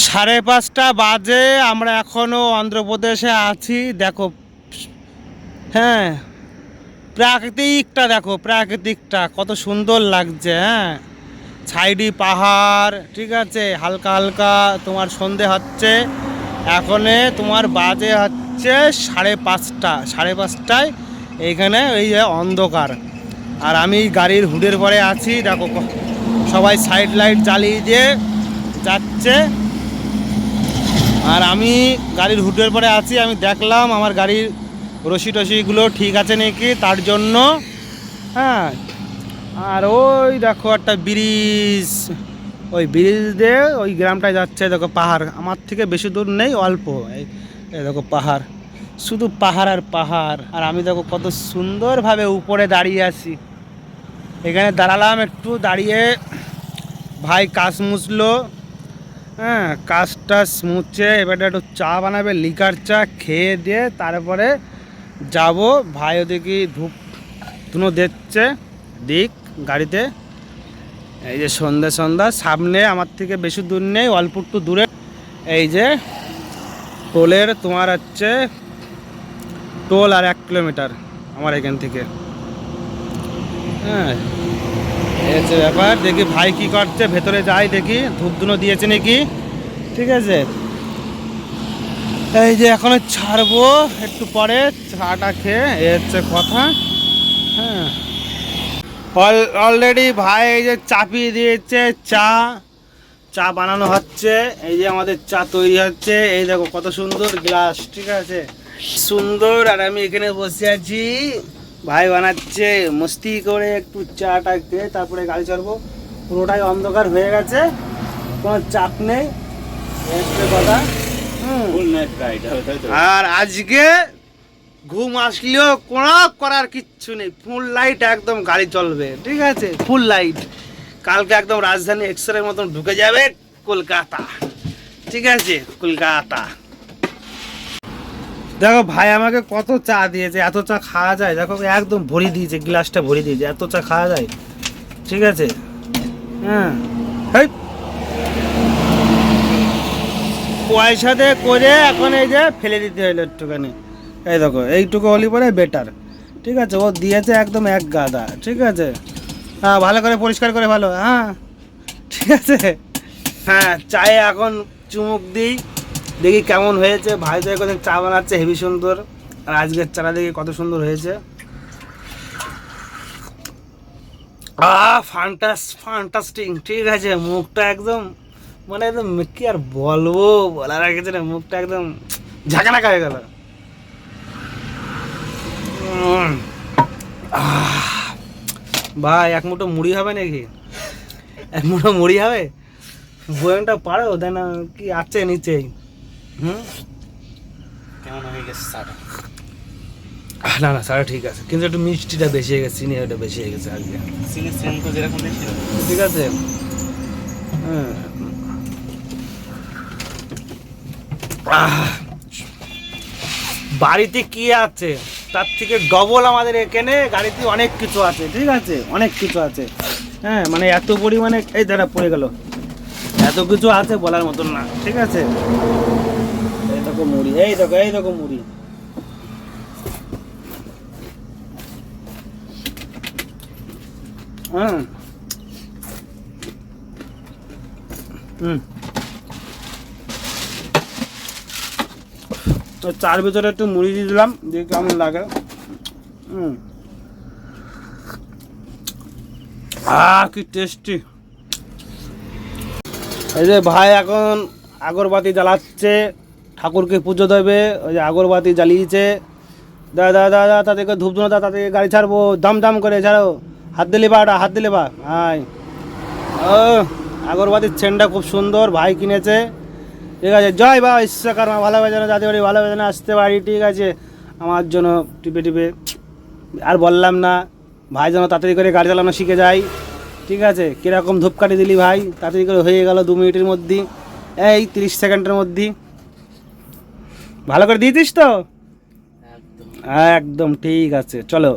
সাড়ে পাঁচটা বাজে, আমরা এখনও অন্ধ্রপ্রদেশে আছি। দেখো হ্যাঁ প্রাকৃতিকটা দেখো, প্রাকৃতিকটা, কত সুন্দর লাগছে হ্যাঁ। সাইডি পাহাড়, ঠিক আছে, হালকা হালকা তোমার সন্ধে হচ্ছে। এখনে তোমার বাজে হচ্ছে সাড়ে পাঁচটা, সাড়ে পাঁচটায় এইখানে এই যে অন্ধকার। আর আমি গাড়ির হুডের পরে আছি, দেখো সবাই সাইড লাইট জ্বালিয়ে দিয়ে যাচ্ছে। আর আমি গাড়ির হুডের পরে আছি, আমি দেখলাম আমার গাড়ির রশি টসিগুলো ঠিক আছে নাকি তার জন্য। হ্যাঁ আর ওই দেখো একটা ব্রিজ, ওই ব্রিজ দিয়ে ওই গ্রামটায় যাচ্ছে, দেখো পাহাড়। আমার থেকে বেশি দূর নেই, অল্প। এই দেখো পাহাড়, শুধু পাহাড় আর পাহাড়। আর আমি দেখো কত সুন্দরভাবে উপরে দাঁড়িয়ে আছি। এখানে দাঁড়ালাম একটু, দাঁড়িয়ে ভাই কাশ মুছলো। হ্যাঁ কাজটা মুছে এবারে একটু চা বানাবে লিকার চা খেয়ে দিয়ে তারপরে যাব। ভাই ওদিকে ধূপ ধুনো দিচ্ছে, দিক, গাড়িতে। এই যে সন্ধ্যা সন্ধ্যা, সামনে আমার থেকে বেশি দূর নেই, অল্প একটু দূরে। এই যে টোলের তোমার হচ্ছে টোল আর এক কিলোমিটার আমার এখান থেকে। হ্যাঁ হচ্ছে ব্যাপার। দেখি ভাই কি করছে, ভেতরে যাই দেখি। ধূপ ধুনো দিয়েছে নাকি? ঠিক আছে। এই যে এখন ছাড়বো, একটু পরে চাটা খেয়ে, এ হচ্ছে কথা। হ্যাঁ। অলরেডি ভাই এই যে চাপিয়ে দিয়েছে, চা। চা বানানো হচ্ছে। এই যে আমাদের চা তৈরি হচ্ছে। এই দেখো কত সুন্দর গ্লাস, ঠিক আছে? সুন্দর, আর আমি এখানে বসে আছি। ভাই বানাচ্ছে মস্তি করে একটু চা টা খেয়ে তারপরে গাড়ি চড়বো। পুরোটাই অন্ধকার হয়ে গেছে কোনো চাপ নেই। কথা। আর আজকে ঘুম আসলেও কোনো করার কিচ্ছু নেই। ফুল লাইট একদম গাড়ি চলবে ঠিক আছে? ফুল লাইট কালকে একদম রাজধানী এক্সরের মতন ঢুকে যাবে কলকাতা ঠিক আছে? কলকাতা। দেখো ভাই আমাকে কত চা দিয়েছে, এত চা খাওয়া যায়। দেখো একদম ভরি দিয়েছে, গ্লাসটা ভরি দিয়েছে, এত চা খাওয়া যায়। ঠিক আছে? হ্যাঁ। পয়সাতে করে এখন এই যে ফেলে দিতে হইল একটুখানি। এই দেখো, এইটুকু হলি পরে বেটার ঠিক আছে? ও দিয়েছে একদম এক গাদা। ঠিক আছে? হ্যাঁ ভালো করে পরিষ্কার করে ভালো হ্যাঁ। ঠিক আছে? হ্যাঁ চায়ে এখন চুমুক দিই। দেখি কেমন হয়েছে। ভাই তো এখন চা বানাচ্ছে হেভি সুন্দর। আর আজকের চারা দেখি কত সুন্দর হয়েছে। আহ ফান্টাস ফান্টাস্টিং ঠিক আছে, মুখটা একদম মানে একদম কি আর বলব, বলার আগে না মুখটা একদম ঝাঁকানাকা হয়ে গেল। ভাই, এক মুঠো মুড়ি হবে নাকি? এক মুঠো মুড়ি হবে? বয়ানটা পারো? দেন কি আছে নিচেই। হুম কেমন হয়ে গেছে চাটা না না সারা ঠিক আছে। কিন্তু একটু মিষ্টিটা বেশি হয়ে গেছে চিনিটা বেশি হয়ে গেছে আজকে চিনি সেম তো যেরকম ছিল ঠিক আছে? হ্যাঁ। বাড়িতে কি আছে? তার থেকে ডবল আমাদের এখানে গাড়িতে অনেক কিছু আছে ঠিক আছে? অনেক কিছু আছে। হ্যাঁ মানে এত পরিমাণে এই দাঁড়া পড়ে গেল। এত কিছু আছে বলার মতন না ঠিক আছে? মুড়ি, এই দেখো এই দেখো মুড়ি। হ্যাঁ। হুম। তো চার ভিতরে একটু মুড়ি দিয়ে দিলাম, দিয়ে কেমন লাগে। হুম। কি টেস্টি এই যে ভাই এখন আগরবাতি জ্বালাচ্ছে। ঠাকুরকে পুজো দেবে, ওই যে আগরবাতি জ্বালিয়েছে। দা দা দা দা তাদেরকে ধূপ ধুনো দা তাদেরকে গাড়ি ছাড়বো দাম দাম করে, ছাড়ো। হাত দিলে বা, ওটা হাত দিলে বা হাই ও, আগরবাতির চেনটা খুব সুন্দর, ভাই কিনেছে। ঠিক আছে, জয় বা ঈশ্বরকর্মা ভালোবাসে না যাতে বাড়ি ভালোবাসে না আসতে পারি, ঠিক আছে। আমার জন্য টিপে টিপে, আর বললাম না, ভাই যেন তাড়াতাড়ি করে গাড়ি চালানো শিখে যায়। ঠিক আছে, কীরকম ধূপকাঠি দিলি ভাই, তাড়াতাড়ি করে হয়ে গেল দু মিনিটের মধ্যেই, এই তিরিশ সেকেন্ডের মধ্যেই। ভালো করে দিয়েছিস তো? একদম। একদম ঠিক আছে চলো।